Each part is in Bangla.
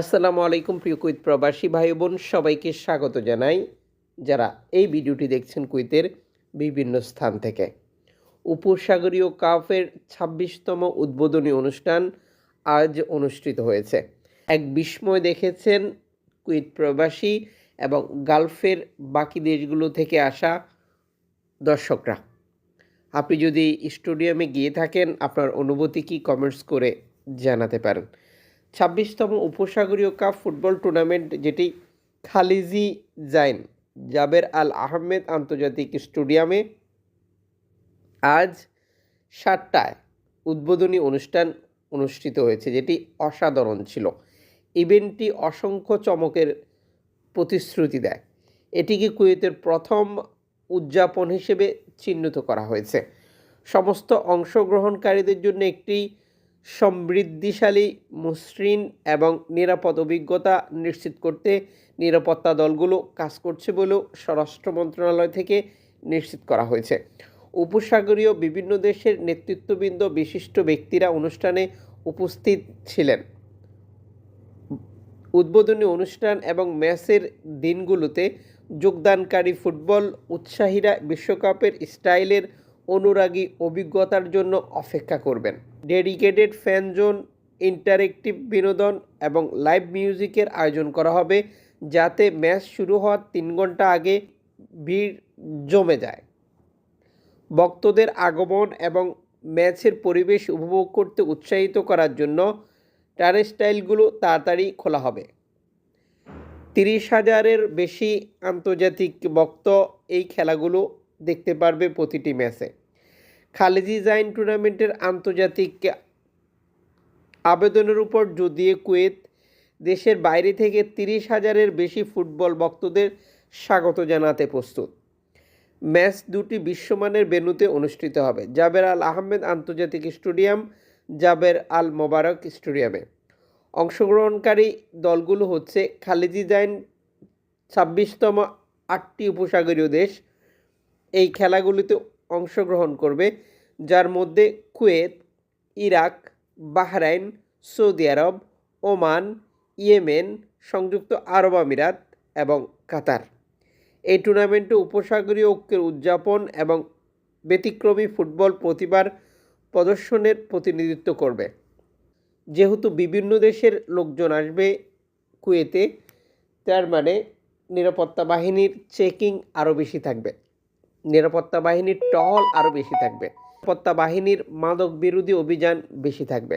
আসসালামু আলাইকুম প্রিয় কুইত প্রবাসী ভাই বোন, সবাইকে স্বাগত জানাই। যারা এই ভিডিওটি দেখছেন কুইতের বিভিন্ন স্থান থেকে। উপসাগরীয় কাফের ছাব্বিশতম উদ্বোধনী অনুষ্ঠান আজ অনুষ্ঠিত হয়েছে। এক বিস্ময় দেখেছেন কুইত প্রবাসী এবং গালফের বাকি দেশগুলো থেকে আসা দর্শকরা। আপনি যদি স্টেডিয়ামে গিয়ে থাকেন, আপনার অনুভূতি কি কমেন্টস করে জানাতে পারেন। ছাব্বিশতম উপসাগরীয় কাপ ফুটবল টুর্নামেন্ট যেটি খালিজি জাইন জাবের আল আহমেদ আন্তর্জাতিক স্টেডিয়ামে আজ সাতটায় উদ্বোধনী অনুষ্ঠান অনুষ্ঠিত হয়েছে, যেটি অসাধারণ ছিল। ইভেন্টটি অসংখ্য চমকের প্রতিশ্রুতি দেয়। এটিকে কুয়েতের প্রথম উদযাপন হিসেবে চিহ্নিত করা হয়েছে। সমস্ত অংশগ্রহণকারীদের জন্য একটি সমৃদ্ধিশালী, মসৃণ এবং নিরাপদ অভিজ্ঞতা নিশ্চিত করতে নিরাপত্তা দলগুলো কাজ করছে বলেও স্বরাষ্ট্র মন্ত্রণালয় থেকে নিশ্চিত করা হয়েছে। উপসাগরীয় বিভিন্ন দেশের নেতৃত্ববৃন্দ, বিশিষ্ট ব্যক্তিরা অনুষ্ঠানে উপস্থিত ছিলেন। উদ্বোধনী অনুষ্ঠান এবং ম্যাচের দিনগুলোতে যোগদানকারী ফুটবল উৎসাহীরা বিশ্বকাপের স্টাইলের অনুরাগী অভিজ্ঞতার জন্য অপেক্ষা করবেন। ডেডিকেটেড ফ্যান জোন, ইন্টারেক্টিভ বিনোদন এবং লাইভ মিউজিকের আয়োজন করা হবে, যাতে ম্যাচ শুরু হওয়ার তিন ঘণ্টা আগে ভিড় জমে যায়। ভক্তদের আগমন এবং ম্যাচের পরিবেশ উপভোগ করতে উৎসাহিত করার জন্য টার্নস্টাইলগুলো তাড়াতাড়ি খোলা হবে। তিরিশ হাজারের বেশি আন্তর্জাতিক ভক্ত এই খেলাগুলো দেখতে পারবে প্রতিটি ম্যাচে। খালেজি জাইন টুর্নামেন্টের আন্তর্জাতিক আবেদনের উপর দিয়ে কুয়েত দেশের বাইরে থেকে তিরিশ হাজারের বেশি ফুটবল ভক্তদের স্বাগত জানাতে প্রস্তুত। ম্যাচ দুটি বিশ্বমানের বেনুতে অনুষ্ঠিত হবে। জাবের আল আহমেদ আন্তর্জাতিক স্টেডিয়াম, জাবের আল মোবারক স্টেডিয়ামে। অংশগ্রহণকারী দলগুলো হচ্ছে খালিজি জাইন ছাব্বিশতম আটটি উপসাগরীয় দেশ এই খেলাগুলিতে অংশগ্রহণ করবে, যার মধ্যে Kuwait, Iraq, Bahrain, Saudi Arab, Oman, Yemen, সংযুক্ত আরব আমিরাত এবং কাতার। এই টুর্নামেন্টে উপসাগরীয় ঐক্যের উদযাপন এবং ব্যতিক্রমী ফুটবল প্রতিভার প্রদর্শনের প্রতিনিধিত্ব করবে। যেহেতু বিভিন্ন দেশের লোকজন আসবে কুয়েতে, তার মানে নিরাপত্তা বাহিনীর চেকিং আরও বেশি থাকবে। নিরাপত্তা বাহিনীর টহল আরও বেশি থাকবে। নিরাপত্তা বাহিনীর মাদক বিরোধী অভিযান বেশি থাকবে।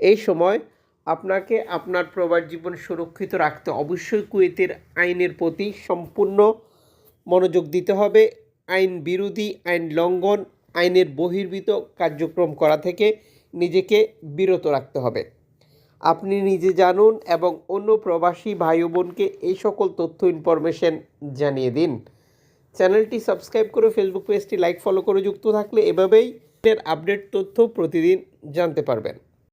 এই সময় আপনাকে আপনার প্রবাস জীবন সুরক্ষিত রাখতে অবশ্যই কুয়েতের আইনের প্রতি সম্পূর্ণ মনোযোগ দিতে হবে। আইন বিরোধী, আইন লঙ্ঘন, আইনের বহির্ভূত কার্যক্রম করা থেকে নিজেকে বিরত রাখতে হবে। আপনি নিজে জানুন এবং অন্য প্রবাসী ভাই বোনকে এই সকল তথ্য, ইনফরমেশন জানিয়ে দিন। চ্যানেলটি সাবস্ক্রাইব করে ফেসবুক পেজটি লাইক, ফলো করে যুক্ত থাকলে এভাবেই আপডেট তথ্য প্রতিদিন জানতে পারবেন।